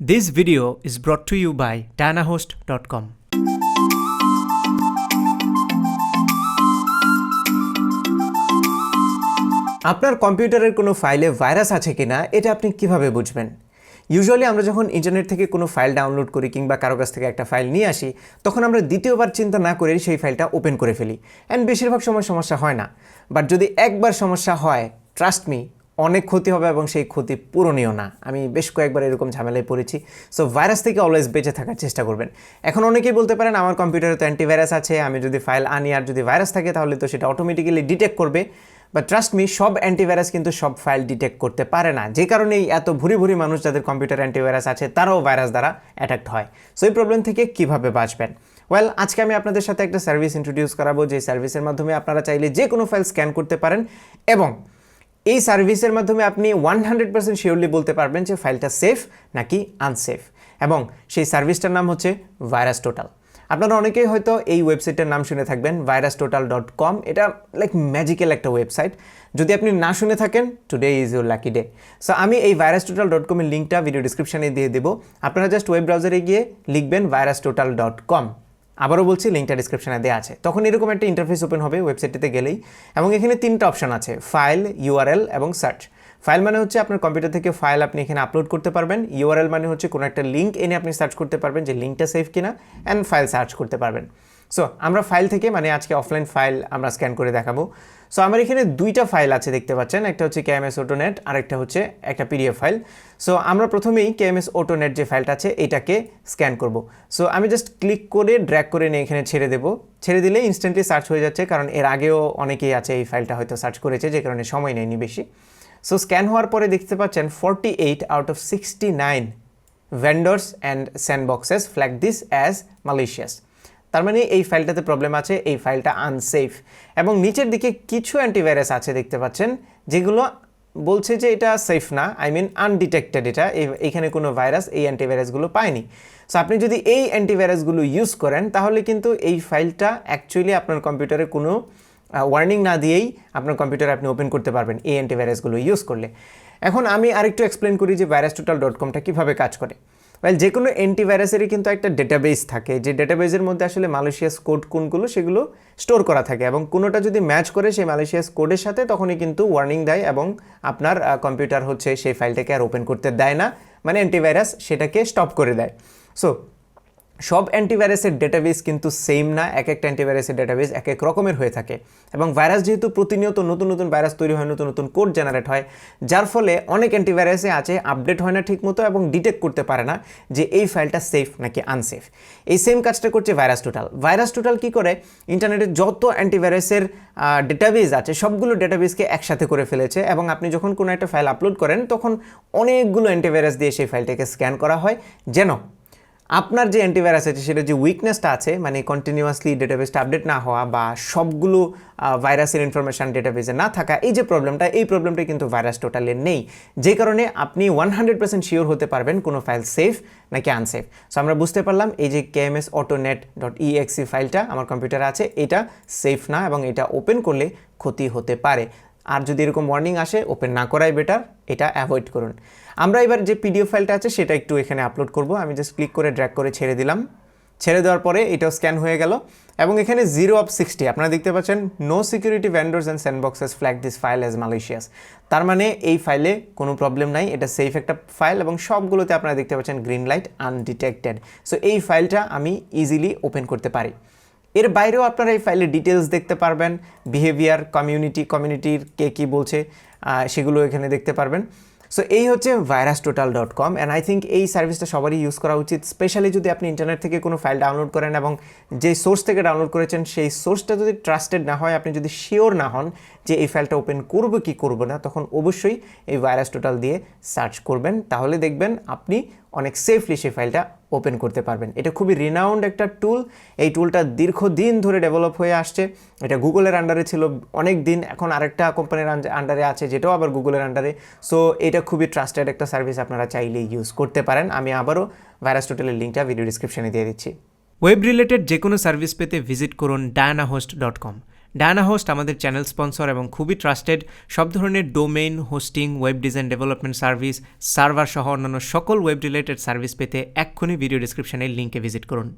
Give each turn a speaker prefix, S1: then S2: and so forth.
S1: This video is brought to you by DanaHost.com.
S2: আপনার কম্পিউটারের কোনো ফাইলে ভাইরাস আছে কিনা, এটা আপনি কীভাবে বুঝবেন? ইউজুয়ালি আমরা যখন ইন্টারনেট থেকে কোনো ফাইল ডাউনলোড করি কিংবা কারও কাছ থেকে একটা ফাইল নিয়ে আসি, তখন আমরা দ্বিতীয়বার চিন্তা না করে সেই ফাইলটা ওপেন করে ফেলি। অ্যান্ড বেশিরভাগ সময় সমস্যা হয় না। বাট যদি একবার সমস্যা হয় ট্রাস্ট মি অনেক ক্ষতি হবে এবং সেই ক্ষতি পূরণীয় না। আমি বেশ কয়েকবার এরকম ঝামেলায় পড়েছি। সো ভাইরাস থেকে অলওয়েজ বেঁচে থাকার চেষ্টা করবেন। এখন অনেকেই বলতে পারেন, আমার কম্পিউটারে তো অ্যান্টিভাইরাস আছে, আমি যদি ফাইল আনি আর যদি ভাইরাস থাকে, তাহলে তো সেটা অটোমেটিক্যালি ডিটেক্ট করবে। বা ট্রাস্ট মি সব অ্যান্টিভাইরাস কিন্তু সব ফাইল ডিটেক্ট করতে পারে না। যে কারণেই এত ভুরি ভুরি মানুষ যাদের কম্পিউটার অ্যান্টিভাইরাস আছে, তারাও ভাইরাস দ্বারা অ্যাটাক্ট হয়। সো এই প্রবলেম থেকে কীভাবে বাঁচবেন? ওয়েল আজকে আমি আপনাদের সাথে একটা সার্ভিস ইন্ট্রোডিউস করাবো। যে সার্ভিসের মাধ্যমে আপনারা চাইলে যে কোনো ফাইল স্ক্যান করতে পারেন এবং এই সার্ভিসের মাধ্যমে আপনি ওয়ান হান্ড্রেড পার্সেন্ট শিওরলি বলতে পারবেন যে ফাইলটা সেফ নাকি আনসেফ এবং সেই সার্ভিসটার নাম হচ্ছে ভাইরাস টোটাল। আপনারা অনেকেই হয়তো এই ওয়েবসাইটের নাম শুনে থাকবেন, ভাইরাস টোটাল ডট কম। এটা লাইক ম্যাজিক্যাল একটা ওয়েবসাইট। যদি আপনি না শুনে থাকেন today is your lucky day so আমি এই ভাইরাস টোটাল ডট কমের লিঙ্কটা ভিডিও ডিসক্রিপশানে দিয়ে দেবো। আপনারা জাস্ট ওয়েব ব্রাউজারে গিয়ে লিখবেন ভাইরাস টোটাল ডট কম। আবারও বলছি লিঙ্কটা ডিসক্রিপশানে দেওয়া আছে। তখন এরকম একটা ইন্টারফেস ওপেন হবে ওয়েবসাইটটিতে গেলেই। এবং এখানে তিনটা অপশান আছে ফাইল ইউআরএল এবং সার্চ ফাইল মানে হচ্ছে আপনার কম্পিউটার থেকে ফাইল আপনি এখানে আপলোড করতে পারবেন। ইউআরএল মানে হচ্ছে কোনো একটা লিঙ্ক এনে আপনি সার্চ করতে পারবেন যে লিঙ্কটা সেফ কিনা অ্যান্ড ফাইল সার্চ করতে পারবেন। সো আমরা ফাইল থেকে মানে আজকে অফলাইন ফাইল আমরা স্ক্যান করে দেখাবো। সো আমার এখানে দুইটা ফাইল আছে দেখতে পাচ্ছেন। একটা হচ্ছে কেএমএস অটোনেট আর একটা হচ্ছে একটা পিডিএফ ফাইল সো আমরা প্রথমেই কেএমএস অটোনেট যে ফাইলটা আছে, এটাকে স্ক্যান করব। সো আমি জাস্ট ক্লিক করে ড্র্যাগ করে নিয়ে এখানে ছেড়ে দেবো। ছেড়ে দিলে ইনস্ট্যান্টলি সার্চ হয়ে যাচ্ছে, কারণ এর আগেও অনেকেই আছে এই ফাইলটা হয়তো সার্চ করেছে, যে কারণে সময় নেয়নি বেশি। সো স্ক্যান হওয়ার পরে দেখতে পাচ্ছেন forty eight out of sixty nine vendors and sandboxes flag this as malicious তার মানে এই ফাইলটাতে প্রবলেম আছে, এই ফাইলটা আনসেফ এবং নিচের দিকে কিছু অ্যান্টিভাইরাস আছে দেখতে পাচ্ছেন, যেগুলো বলছে যে এটা সেফ না আই মিন আনডিটেক্টেড এটা এইখানে কোনো ভাইরাস এই অ্যান্টিভাইরাসগুলো পায়নি। সো আপনি যদি এই অ্যান্টিভাইরাসগুলো ইউজ করেন, তাহলে কিন্তু এই ফাইলটা অ্যাকচুয়ালি আপনার কম্পিউটারে কোনো ওয়ার্নিং না দিয়েই আপনার কম্পিউটার আপনি ওপেন করতে পারবেন এই অ্যান্টিভাইরাসগুলো ইউজ করলে। এখন আমি আরেকটু এক্সপ্লেন করি যে ভাইরাস টোটাল ডট কমটা কীভাবে কাজ করে। ওয়েল যে কোনো অ্যান্টিভাইরাসেরই কিন্তু একটা ডেটাবেস থাকে। যে ডেটাবেসের মধ্যে আসলে মালয়েশিয়াস কোড কোনগুলো সেগুলো স্টোর করা থাকে এবং কোনোটা যদি ম্যাচ করে সেই মালয়েশিয়াস কোডের সাথে তখনই কিন্তু ওয়ার্নিং দেয় এবং আপনার কম্পিউটার হচ্ছে সেই ফাইলটাকে আর ওপেন করতে দেয় না। মানে অ্যান্টিভাইরাস সেটাকে স্টপ করে দেয়। সো সব অ্যান্টিভাইরাসের ডেটাবেস কিন্তু সেম না, এক একটা অ্যান্টিভাইরাসের ডেটাবেস এক এক রকমের হয়ে থাকে। এবং ভাইরাস যেহেতু প্রতিনিয়ত নতুন নতুন ভাইরাস তৈরি হয়, নতুন নতুন কোড জেনারেট হয়, যার ফলে অনেক অ্যান্টিভাইরাসে আছে আপডেট হয় না ঠিকমতো এবং ডিটেক্ট করতে পারে না যে এই ফাইলটা সেফ নাকি আনসেফ এই সেম কাজটা করছে ভাইরাস টোটাল ভাইরাস টোটাল কী করে? ইন্টারনেটের যত অ্যান্টিভাইরাসের ডেটাবেস আছে, সবগুলো ডেটাবেসকে একসাথে করে ফেলেছে এবং আপনি যখন কোনো একটা ফাইল আপলোড করেন, তখন অনেকগুলো অ্যান্টিভাইরাস দিয়ে সেই ফাইলটাকে স্ক্যান করা হয়, যেন আপনার যে অ্যান্টিভাইরাস আছে সেটা যে উইকনেসটা আছে মানে কন্টিনিউয়াসলি ডেটাবেসটা আপডেট না হওয়া বা সবগুলো ভাইরাসের ইনফরমেশান ডেটাবেসে না থাকা, এই যে প্রবলেমটা এই প্রবলেমটা কিন্তু ভাইরাস টোটালে নেই। যে কারণে আপনি ওয়ান হান্ড্রেড পার্সেন্ট শিওর হতে পারবেন কোনো ফাইল সেফ নাকি আনসেফ সো আমরা বুঝতে পারলাম এই যে K M KMS autonet dot exe ফাইলটা আমার কম্পিউটারে আছে, এটা সেফ না এবং এটা ওপেন করলে ক্ষতি হতে পারে। আর যদি এরকম ওয়ার্নিং আসে ওপেন না করাই বেটার এটা অ্যাভয়েড করুন। আমরা এবার যে পিডিএফ ফাইলটা আছে, সেটা একটু এখানে আপলোড করব। আমি জাস্ট ক্লিক করে ড্র্যাক করে ছেড়ে দিলাম। ছেড়ে দেওয়ার পরে এটাও স্ক্যান হয়ে গেল। এবং এখানে জিরো অফ সিক্সটি আপনারা দেখতে পাচ্ছেন no security vendors and sandboxes flag this file as malicious তার মানে এই ফাইলে কোনো প্রবলেম নাই, এটা সেফ একটা ফাইল এবং সবগুলোতে আপনারা দেখতে পাচ্ছেন গ্রিন লাইট আনডিটেক্টেড সো এই ফাইলটা আমি ইজিলি ওপেন করতে পারি। এর বাইরেও আপনারা এই ফাইলের ডিটেলস দেখতে পারবেন বিহেভিয়ার কমিউনিটি কমিউনিটির কে কী বলছে সেগুলো এখানে দেখতে পারবেন। সো এই হচ্ছে virus total dot com and I think এই সার্ভিসটা সবারই ইউজ করা উচিত স্পেশালি যদি আপনি ইন্টারনেট থেকে কোনো ফাইল ডাউনলোড করেন এবং যে সোর্স থেকে ডাউনলোড করেছেন, সেই সোর্সটা যদি ট্রাস্টেড না হয়, আপনি যদি শিওর না হন যে এই ফাইলটা ওপেন করব কি করব না, তখন অবশ্যই এই ভাইরাস টোটাল দিয়ে সার্চ করবেন। তাহলে দেখবেন আপনি অনেক সেফলি সেই ফাইলটা ওপেন করতে পারবেন। এটা খুবই রিনাউন্ড একটা টুল এই টুলটা দীর্ঘদিন ধরে ডেভেলপ হয়ে আসছে। এটা গুগলের আন্ডারে ছিল অনেক দিন এখন আরেকটা কোম্পানির আন্ডারে আছে, যেটাও আবার গুগলের আন্ডারে সো এটা খুবই ট্রাস্টেড একটা সার্ভিস আপনারা চাইলে ইউজ করতে পারেন। আমি আবারও ভাইরাস টোটালের লিঙ্কটা ভিডিও ডিসক্রিপশনে দিয়ে দিচ্ছি।
S1: ওয়েব রিলেটেড যে কোনো সার্ভিস পেতে ভিজিট করুন DianaHost dot com Diana Host আমাদের চ্যানেল স্পন্সর এবং খুবই ট্রাস্টেড। সব ধরনের domain hosting, web design development service, server সহ অন্যান্য সকল ওয়েব রিলেটেড সার্ভিস পেতে এক্ষুনি ভিডিও ডিসক্রিপশানের লিঙ্কে ভিজিট করুন।